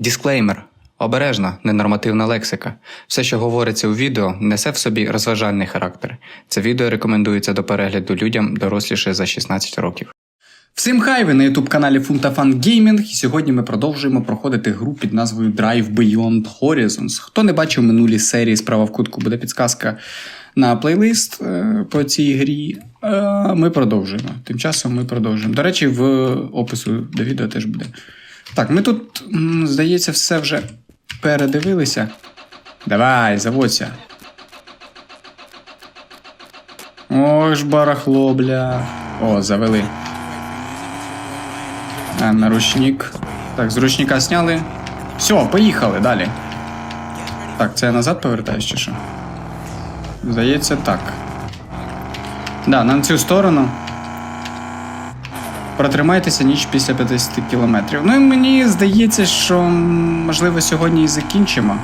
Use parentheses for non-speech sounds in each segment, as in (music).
Дисклеймер. Обережна, ненормативна лексика. Все, що говориться у відео, несе в собі розважальний характер. Це відео рекомендується до перегляду людям доросліше за 16 років. Всім хай, ви на ютуб каналі Фунтафан Gaming, і сьогодні ми продовжуємо проходити гру під назвою Drive Beyond Horizons. Хто не бачив минулі серії справа в кутку, буде підсказка на плейлист е, по цій грі. Е, ми продовжуємо. Тим часом ми продовжуємо. До речі, в опису до відео теж буде. Так, ми тут, здається, все вже передивилися. Давай, заводься. Ой ж барахло, бля. О, завели. А, на ручник. Так, з ручника сняли. Все, поїхали далі. Так, це я назад повертаюсь чи що? Здається, так. Да, на цю сторону. Протримайтеся ніч після 50 кілометрів. Ну і мені здається, що можливо сьогодні і закінчимо.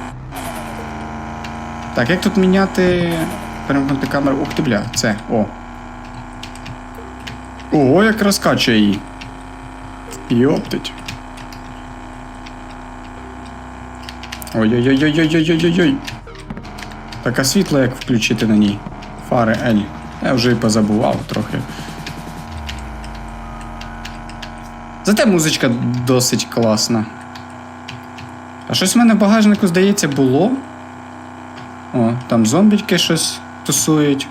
Так, як тут міняти. Перемкнути камеру. Ух ти, бля, це. О. Ого, як розкачує її. Йоптить. Ой-ой-ой-ой-ой-ой-ой-ой. Так, а світло як включити на ній? Фари Ель. Я вже і позабував трохи. Зате музичка досить класна. А щось в мене в багажнику, здається, було. О, там зомбічки щось тусують.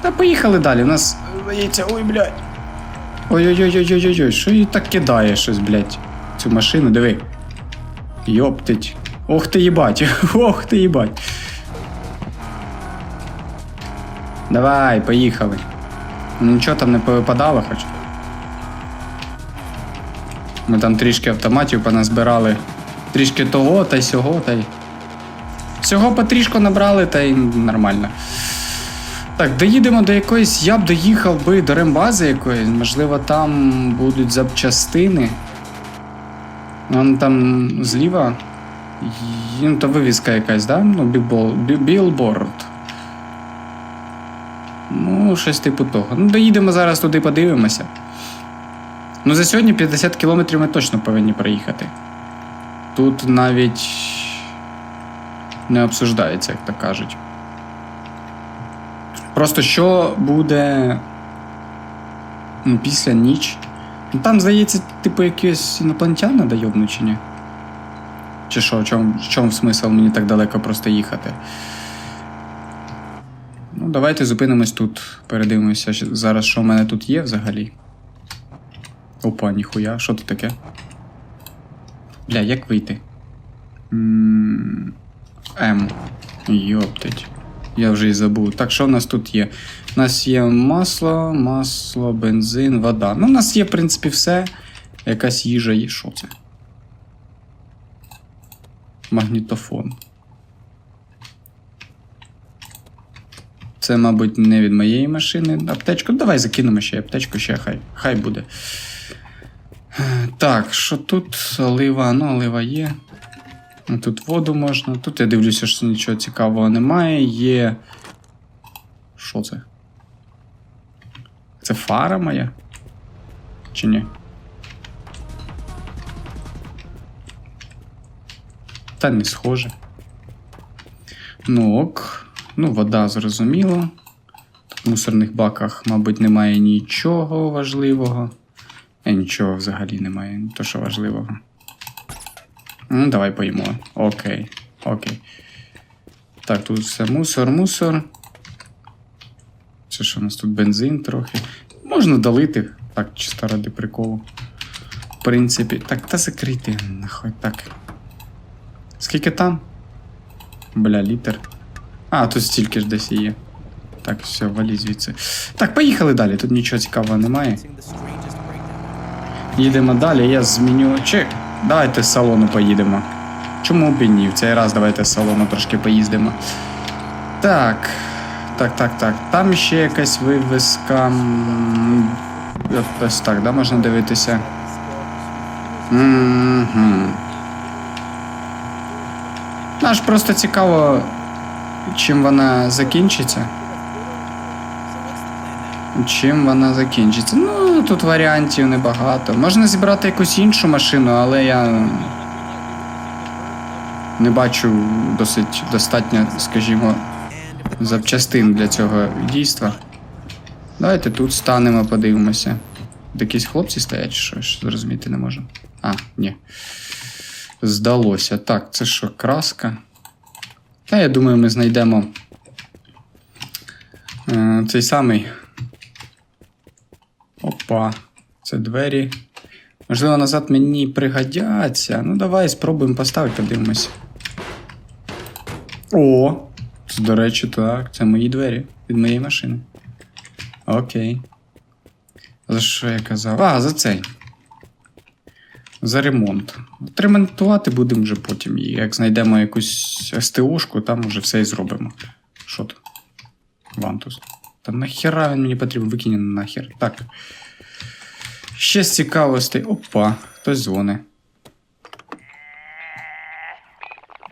Та поїхали далі. У нас, здається, ой, блядь. Ой-ой-ой-ой-ой-ой, що її так кидає щось, блядь, цю машину, диви. Йоптить. Ох ти їбать, (laughs) ох ти їбать. Давай, поїхали. Ну нічого там не повипадало хоч. Ми там трішки автоматів поназбирали. Трішки того, та й сього, та й. Всього потрішку набрали, та й нормально. Так, доїдемо до якоїсь. Я б доїхав би до рембази якоїсь. Можливо, там будуть запчастини. Вон там зліва. Ну, то вивіска якась, да? Ну, білборд. Ну, щось типу того. Ну, доїдемо зараз туди, подивимося. Ну, за сьогодні 50 кілометрів ми точно повинні проїхати. Тут навіть не обсуждається, як то кажуть. Просто що буде ну, після ніч. Ну, там, здається, типу, якісь інопланетяни дойобну чи ні? Чи що, в чому, в чому смисл мені так далеко просто їхати? Ну, давайте зупинимось тут. Передивимося зараз, що в мене тут є взагалі. Опа, ніхуя, що тут таке? Бля, як вийти? М, М. Йоптить. Я вже і забув. Так, що в нас тут є? У нас є масло, масло, бензин, вода. Ну, у нас є, в принципі, все. Якась їжа є. Що це? Магнітофон. Це, мабуть, не від моєї машини. Аптечку. Давай закинемо ще аптечку, ще хай, хай буде. Е, Так, що тут? Олива, ну, олива є. Ну, Тут воду можна. Тут я дивлюся, що нічого цікавого немає. Є. Що це? Це фара моя? Чи ні? Та не схоже. Ну ок. Ну, вода зрозуміло. В мусорних баках, мабуть, немає нічого важливого. Е, нічого взагалі немає, то що важливого. Ну, давай поїмо. Окей. Окей. Так, тут все мусор, мусор. Це що у нас тут бензин трохи. Можна долити. Так, чисто ради приколу. В принципі. Так, та закрити, нахуй так. Скільки там? Бля, літр. А, тут стільки ж десь є. Так, все, валі звідси. Так, поїхали далі. Тут нічого цікавого немає. Їдемо далі, я зміню. Чи давайте з салону поїдемо. Чому б і ні? В цей раз давайте з салону трошки поїздимо. Так. Так, так, так. Там ще якась вивіска. Ось так, да, можна дивитися. Угу. Аж просто цікаво, чим вона закінчиться. Чим вона закінчиться? Ну, тут варіантів небагато. Можна зібрати якусь іншу машину, але я Не бачу досить достатньо, скажімо, запчастин для цього дійства. Давайте тут станемо, подивимося. Якісь хлопці стоять, що ж зрозуміти не можу. А, ні. Здалося. Так, це що, краска? Та я думаю, ми знайдемо е, цей самий. Опа, це двері. Можливо, назад мені пригодяться. Ну, давай спробуємо поставити, подивимось. О! Це, до речі, так. Це мої двері від моєї машини. Окей. За що я казав? А, за цей. За ремонт. От ремонтувати будемо вже потім. Як знайдемо якусь СТОшку, там вже все і зробимо. Що тут? Вантус. Та нахіра він мені потрібен, викинь нахер. Так. Ще з цікавостей. Опа, хтось дзвонить.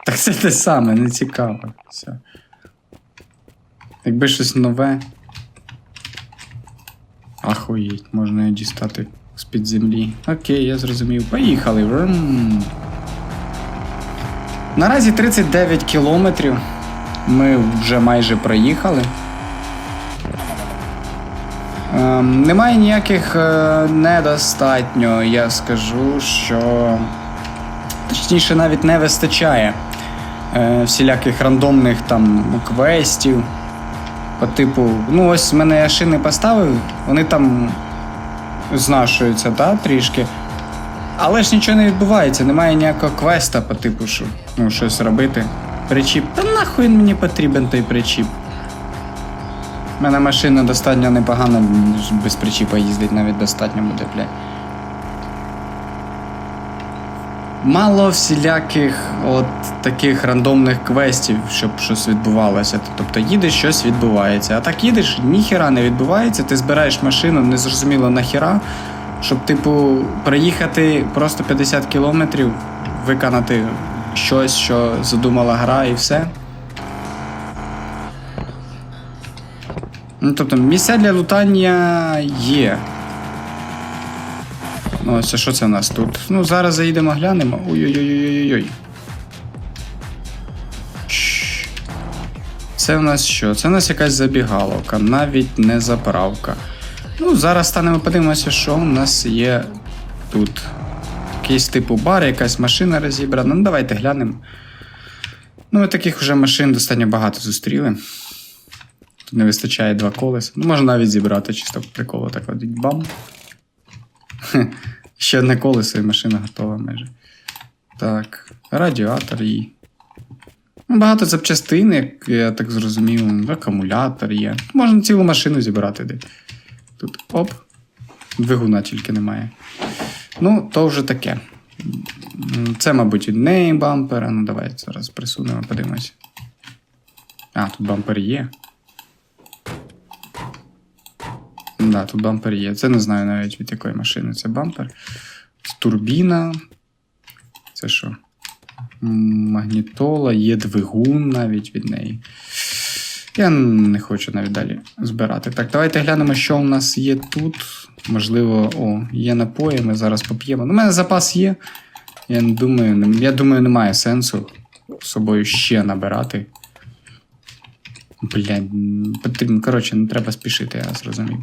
Так (laughs) це те саме, не цікаво. Все. Якби щось нове. Ахуєть, можна її дістати з-під землі. Окей, я зрозумів. Поїхали. Врум. Наразі 39 кілометрів. Ми вже майже проїхали. Ем, немає ніяких е, недостатньо. Я скажу, що. Точніше, навіть не вистачає е, всіляких рандомних там квестів. По типу, ну ось мене я шини поставив, вони там знашуються, та, трішки. Але ж нічого не відбувається, немає ніякого квеста по типу, що ну, щось робити. Причіп. Та нахуй мені потрібен той причіп. У мене машина достатньо непогана, без причіпа їздить навіть достатньо буде, блядь. Мало всіляких от таких рандомних квестів, щоб щось відбувалося. Тобто їдеш, щось відбувається. А так їдеш, ніхіра не відбувається, ти збираєш машину, незрозуміло нахіра, щоб, типу, приїхати просто 50 кілометрів, виконати щось, що задумала гра, і все. Ну, тобто, місця для лутання є. Ну, ось а що це у нас тут? Ну, зараз заїдемо, глянемо. Ой-ой-ой-ой-ой. Це в нас що? Це в нас якась забігаловка, навіть не заправка. Ну, зараз станемо подивимося, що у нас є тут. Якийсь типу бар, якась машина розібрана. Ну, давайте глянемо. Ну, ми таких вже машин достатньо багато зустріли. Тут не вистачає два колеса. Ну, можна навіть зібрати, чисто приколу так от бам. (laughs) Ще одне колесо і машина готова майже. Так, радіатор її. Ну, Багато запчастин, як я так зрозумів, акумулятор є. Можна цілу машину зібрати де. Тут оп. Двигуна тільки немає. Ну, то вже таке. Це, мабуть, від неї бампера. Ну, давай зараз присунемо, подивимося. А, тут бампер є. Да, тут бампер є. Це не знаю навіть від якої машини це бампер. Турбіна. Це що? Магнітола, є двигун навіть від неї. Я не хочу навіть далі збирати. Так, давайте глянемо, що у нас є тут. Можливо, о, є напої, ми зараз поп'ємо. Ну, У мене запас є. Я думаю, я думаю, немає сенсу з собою ще набирати. Блядь. Коротше, не треба спішити, я зрозумів.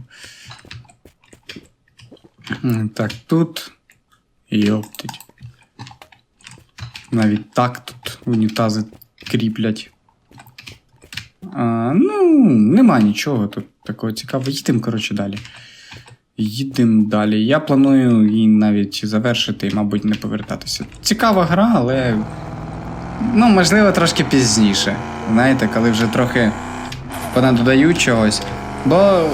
Так, тут. Йоптить. Навіть так тут унітази кріплять. А, ну, нема нічого тут такого цікавого. Їдемо, коротше, далі. Їдемо далі. Я планую її навіть завершити і, мабуть, не повертатися. Цікава гра, але. Ну, можливо, трошки пізніше. Знаєте, коли вже трохи понаdoдають чогось. Бо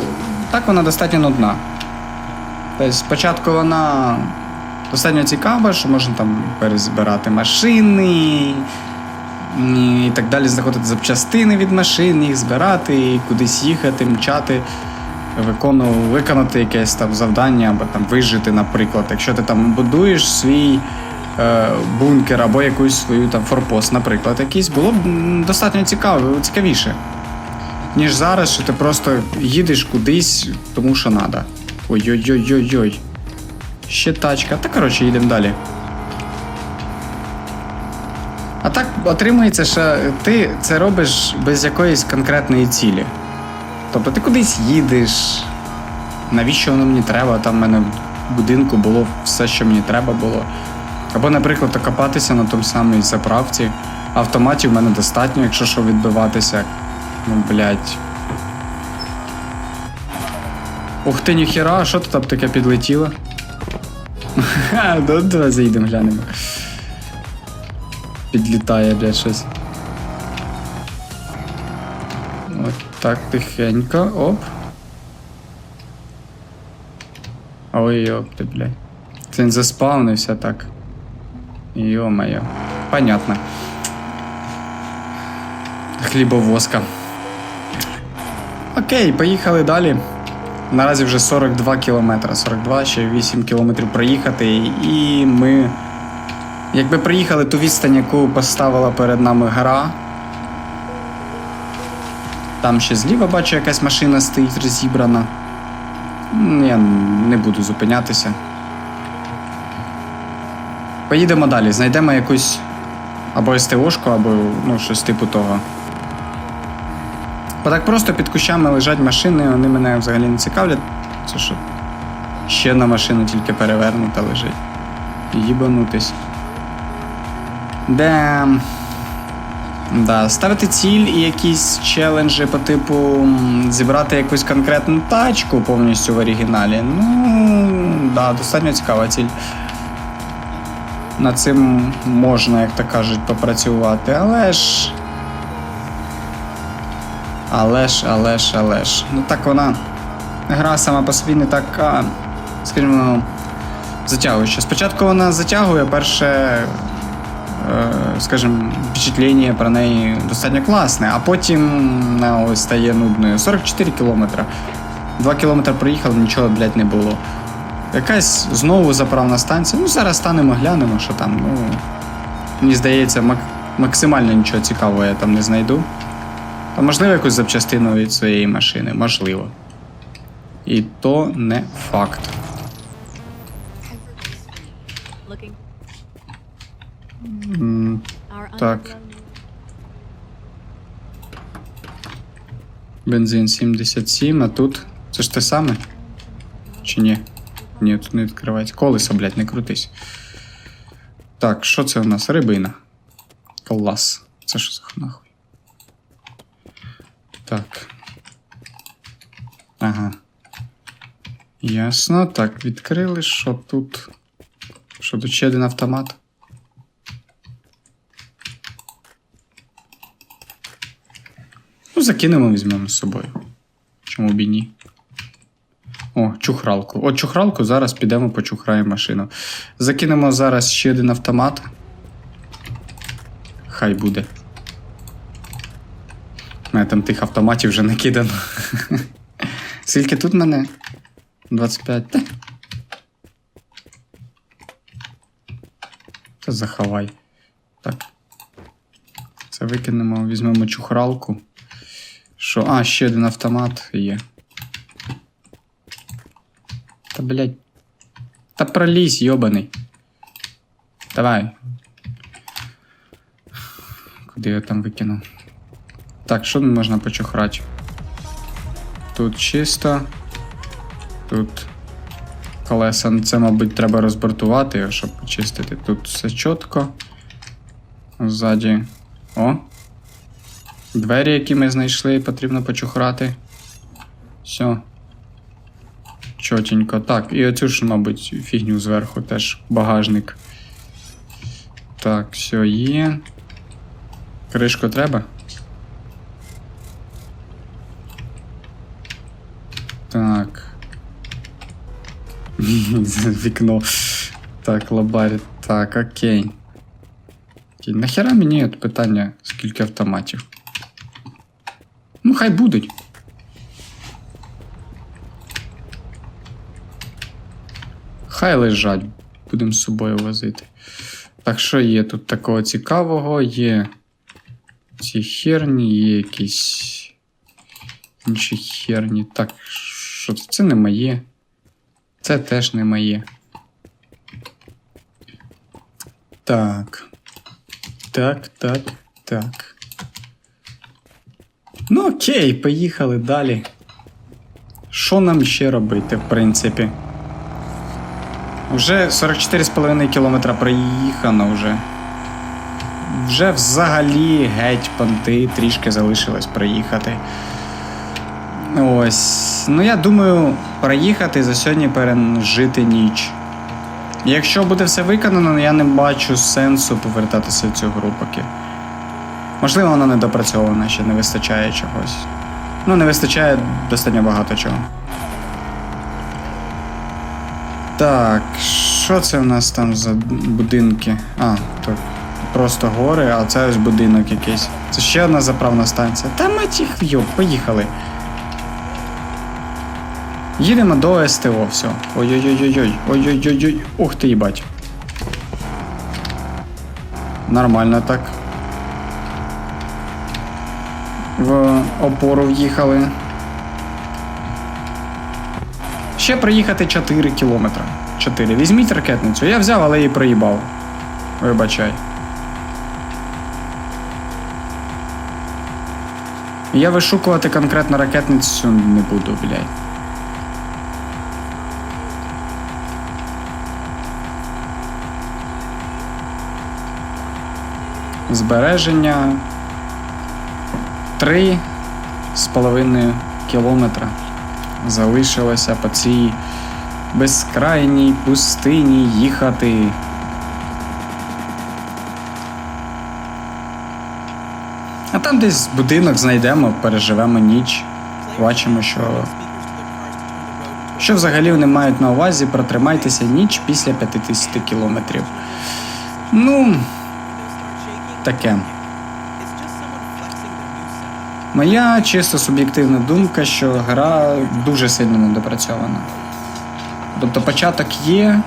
так вона достатньо нудна. Тобто спочатку вона достатньо цікава, що можна там перезбирати машини і так далі, знаходити запчастини від машин, їх збирати, і кудись їхати, мчати, викону, виконати якесь там завдання, або там вижити, наприклад. Якщо ти там будуєш свій е, бункер або якусь свою там форпост, наприклад, якийсь, було б достатньо цікаво, цікавіше. Ніж зараз, що ти просто їдеш кудись, тому що треба. Ой-ой-ой-ой-ой. Ще тачка. Та коротше, їдемо далі. А так отримується, що ти це робиш без якоїсь конкретної цілі. Тобто ти кудись їдеш. Навіщо воно мені треба? Там в мене в будинку було все, що мені треба було. Або, наприклад, окопатися на тому самій заправці. Автоматів в мене достатньо, якщо що відбиватися. Ну, блядь. Ух ти, ніхіра, а що тут там таке підлетіло? Ха, ну, давай заїдемо, глянемо. Підлітає, блядь, щось. От так тихенько. Оп. Ой, йоп ти, блядь. Це він заспавнився так. Йо-моє. Понятно. Хлібовозка. Окей, поїхали далі. Наразі вже 42 кілометри. 42, ще 8 кілометрів проїхати. І ми. Якби приїхали ту відстань, яку поставила перед нами гра. Там ще зліва бачу, якась машина стоїть розібрана. Я не буду зупинятися. Поїдемо далі, знайдемо якусь або СТОшку, або ну, щось типу того. Так просто під кущами лежать машини, вони мене взагалі не цікавлять. Це що? Ще одна машина тільки перевернута лежить. Їбанутись. Де. Да, ставити ціль і якісь челенджі по типу зібрати якусь конкретну тачку повністю в оригіналі. Ну, да, достатньо цікава ціль. Над цим можна, як то кажуть, попрацювати, але ж. Але ж, але ж, але ж. Ну так вона. Гра сама по собі не така, скажімо, затягуюча. Спочатку вона затягує перше, е, скажімо, впечатлення про неї достатньо класне, а потім вона ось стає нудною. 44 кілометри. 2 кілометри проїхали, нічого, блядь, не було. Якась знову заправна станція. Ну, зараз станемо, глянемо, що там. Ну, мені здається, мак- максимально нічого цікавого я там не знайду. А можливо, якусь запчастину від своєї машини, можливо. І то не факт. Так. Бензин 77, а тут. Це ж те саме? Чи ні? Ні, тут не відкривається. Колесо, блядь, не крутись. Так, що це у нас? Рибина. Клас. Це що за нахуй? Так. Ага. Ясно. Так, відкрили. Що тут? Що тут ще один автомат? Ну, закинемо, візьмемо з собою. Чому б і ні? О, чухралку. От чухралку зараз підемо почухраємо машину. Закинемо зараз ще один автомат. Хай буде. Там тих автоматів вже накидано. Скільки тут мене? 25. Та. Заховай. Так. Це викинемо, візьмемо чухралку. Що? А, ще один автомат є. Та блядь. Та пролізь, йобаний. Давай. Куди я там викинув? Так, що можна почухрати? Тут чисто. Тут колеса. Ну, Це, мабуть, треба розбортувати, щоб почистити. Тут все чітко. Ззаді. О. Двері, які ми знайшли, потрібно почухрати. Все. Чотенько. Так, і оцю ж, мабуть, фігню зверху теж багажник. Так, все є. Кришку треба? Так. (laughs) Вікно. Так, лабарі. Так, окей. Окей. Нахера мені от питання, скільки автоматів? Ну, хай будуть. Хай лежать, будемо з собою возити. Так, що є тут такого цікавого? Є ці херні, є якісь інші херні. Так, що це? Не моє. Це теж не моє. Так. Так, так, так. Ну окей, поїхали далі. Що нам ще робити, в принципі? Вже 44,5 кілометра проїхано вже. Вже взагалі геть понти трішки залишилось проїхати. Ось. Ну я думаю, проїхати за сьогодні пережити ніч. Якщо буде все виконано, я не бачу сенсу повертатися в цю гру поки. Можливо, вона не допрацьована, ще не вистачає чогось. Ну, не вистачає достатньо багато чого. Так, що це у нас там за будинки? А, так. Просто гори, а це ось будинок якийсь. Це ще одна заправна станція. Та мать їх йоп, поїхали. Їдемо до СТО, все. Ой-ой-ой-ой-ой. Ой-ой-ой-ой. Ух ти, їбать. Нормально так. В опору в'їхали. Ще проїхати 4 кілометри. 4. Візьміть ракетницю. Я взяв, але її проїбав. Вибачай. Я вишукувати конкретно ракетницю не буду, блядь. Збереження 3 з половиною кілометра залишилося по цій безкрайній пустині їхати. А там десь будинок знайдемо, переживемо ніч. Бачимо, що. Що взагалі вони мають на увазі, протримайтеся ніч після 50 кілометрів. Ну, таке. Моя чисто суб'єктивна думка, що гра дуже сильно недопрацьована. Тобто початок є,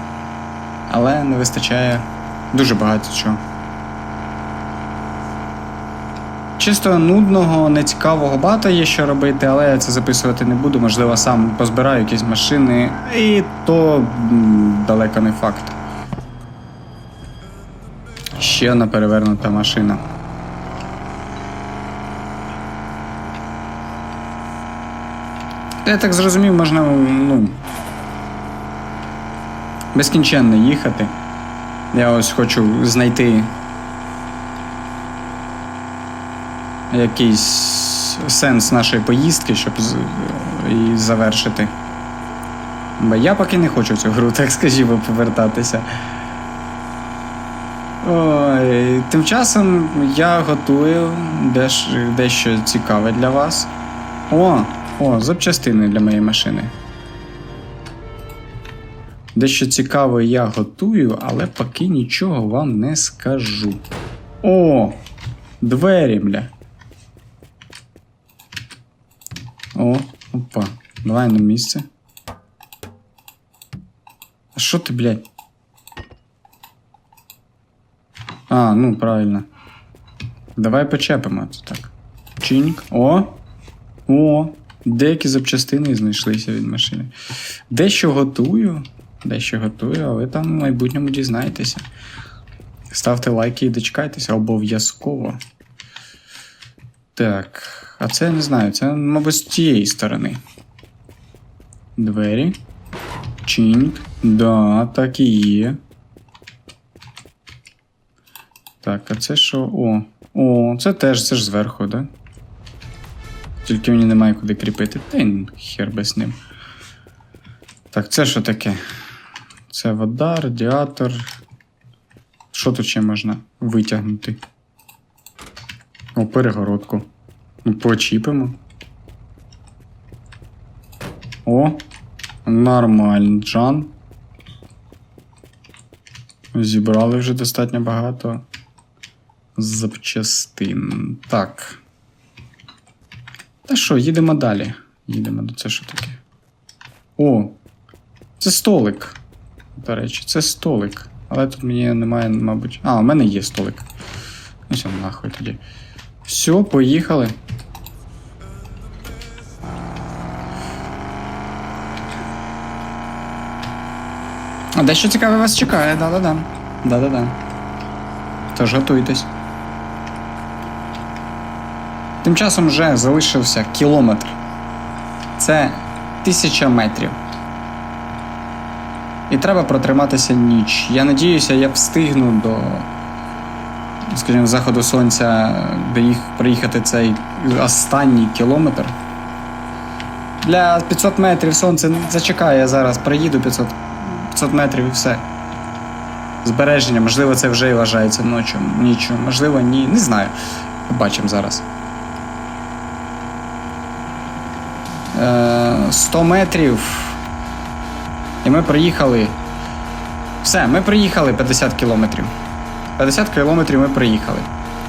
але не вистачає дуже багато чого. Чисто нудного, нецікавого багато є що робити, але я це записувати не буду. Можливо, сам позбираю якісь машини, і то далеко не факт. Ще одна перевернута машина. Я так зрозумів, можна, ну. Безкінченно їхати. Я ось хочу знайти якийсь сенс нашої поїздки, щоб її завершити. Бо я поки не хочу цю гру, так скажімо, повертатися. Ой, тим часом я готую дещо цікаве для вас. О, о, запчастини для моєї машини. Дещо цікаве я готую, але поки нічого вам не скажу. О! Двері, бля. О, опа. Давай на місце. А що ти, блядь? А, ну правильно. Давай почепимо це так. Чинк. О! О! Деякі запчастини знайшлися від машини. Дещо готую. Дещо готую, а ви там в майбутньому дізнаєтеся. Ставте лайки і дочекайтеся обов'язково. Так. А це я не знаю, це, мабуть, з тієї сторони. Двері. Чинк. Да, так і є. Так, а це що? О. О, це теж це ж зверху, да? Тільки мені немає куди кріпити. Та й хер би з ним. Так, це що таке? Це вода, радіатор. Що тут ще можна витягнути? О, перегородку. Ну, почіпимо. О, нормально, Джан. Зібрали вже достатньо багато запчастин. Так. Та що, їдемо далі. Їдемо до це що таке? О, це столик. До речі, це столик. Але тут мені немає, мабуть. А, у мене є столик. Ну все, нахуй тоді. Все, поїхали. А дещо цікаве вас чекає, да-да-да. Да-да-да. Тож готуйтесь. Тим часом вже залишився кілометр. Це тисяча метрів. І треба протриматися ніч. Я надіюся, я встигну до, скажімо, заходу сонця доїх, проїхати цей останній кілометр. Для 500 метрів сонце зачекає, я зараз проїду 500, 500 метрів і все. Збереження, можливо, це вже і вважається ночі, нічого, можливо, ні. Не знаю. Побачимо зараз. 100 метрів. І ми проїхали. Все, ми проїхали 50 кілометрів. 50 кілометрів ми проїхали.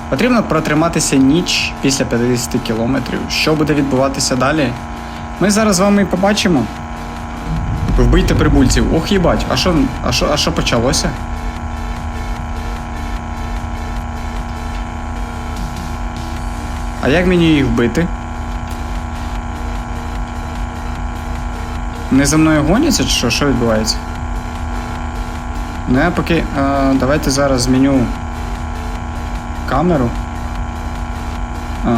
Потрібно протриматися ніч після 50 кілометрів. Що буде відбуватися далі? Ми зараз з вами і побачимо. Вбийте прибульців. Ох, їбать, а що, а що, а що почалося? А як мені їх вбити? Не за мною гоняться чи що? Що відбувається? Ну я поки. Е, давайте зараз зміню камеру. Е,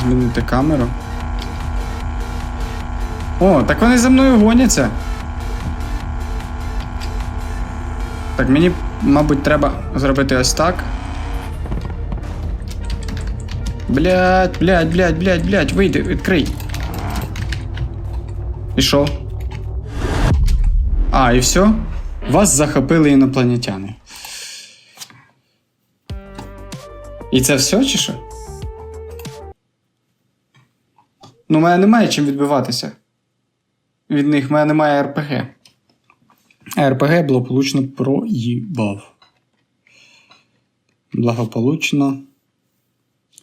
змінити камеру. О, так вони за мною гоняться. Так, мені, мабуть, треба зробити ось так. Блять, блять, блять, блять, блять, вийди, відкрий. І що? А, і все? Вас захопили інопланетяни. І це все чи що? Ну, у мене немає чим відбиватися. Від них в мене немає РПГ. РПГ благополучно проїбав. Благополучно.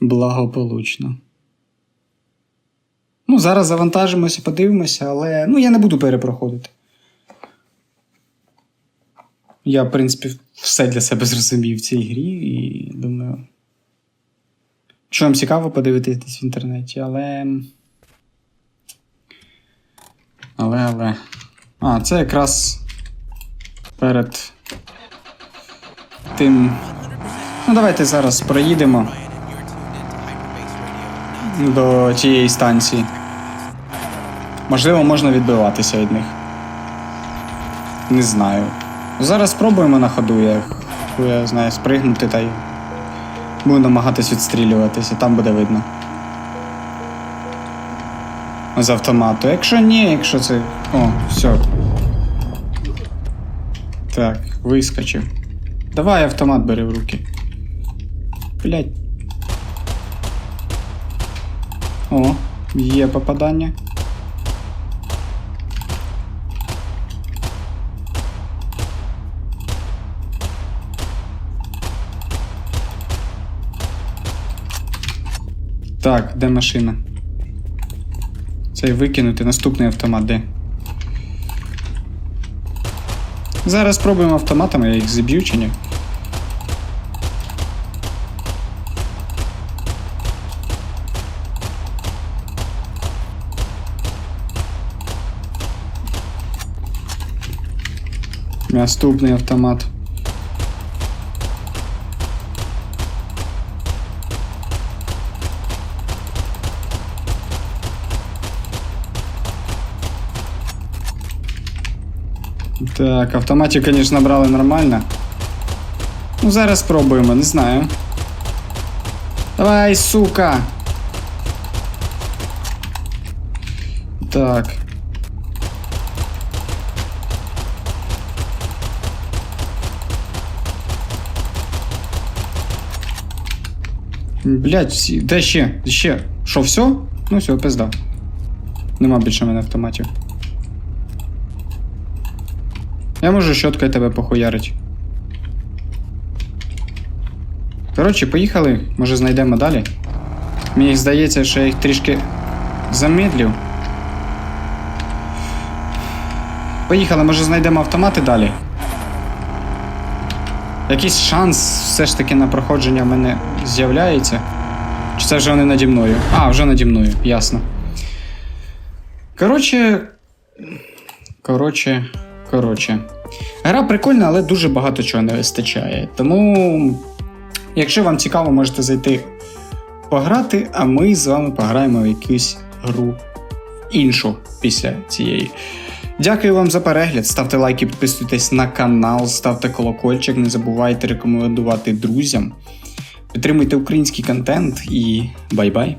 Благополучно. Ну, зараз завантажимося, подивимося, але ну, я не буду перепроходити. Я, в принципі, все для себе зрозумів в цій грі і думаю. Що вам цікаво подивитись в інтернеті, але. Але, але. А, це якраз перед тим. Ну, давайте зараз проїдемо до тієї станції. Можливо, можна відбиватися від них. Не знаю. Зараз спробуємо на ходу, як я знаю, спригнути та й буду намагатись відстрілюватися, там буде видно. З автомату. Якщо ні, якщо це. О, все. Так, вискочив. Давай автомат бери в руки. Блять. О, є попадання. Так, де машина? Цей викинути, наступний автомат, де? Зараз спробуємо автоматами, я їх зіб'ю чи ні. Наступний автомат. Так, автоматів, звісно, брали нормально. Ну, зараз спробуємо, не знаю. Давай, сука! Так. Блять, всі. Де ще? Ще. Що, все? Ну все, пизда. Нема більше в мене автоматів. Я можу щоткою тебе похуярить. Коротше, поїхали, може знайдемо далі. Мені здається, що я їх трішки замедлив. Поїхали, може знайдемо автомати далі. Якийсь шанс все ж таки на проходження в мене з'являється. Чи це вже вони наді мною? А, вже наді мною, ясно. Коротше. Коротше. Коротше. Гра прикольна, але дуже багато чого не вистачає. Тому, якщо вам цікаво, можете зайти пограти, а ми з вами пограємо в якусь гру іншу після цієї. Дякую вам за перегляд. Ставте лайки, підписуйтесь на канал, ставте колокольчик, не забувайте рекомендувати друзям. Підтримуйте український контент і бай-бай!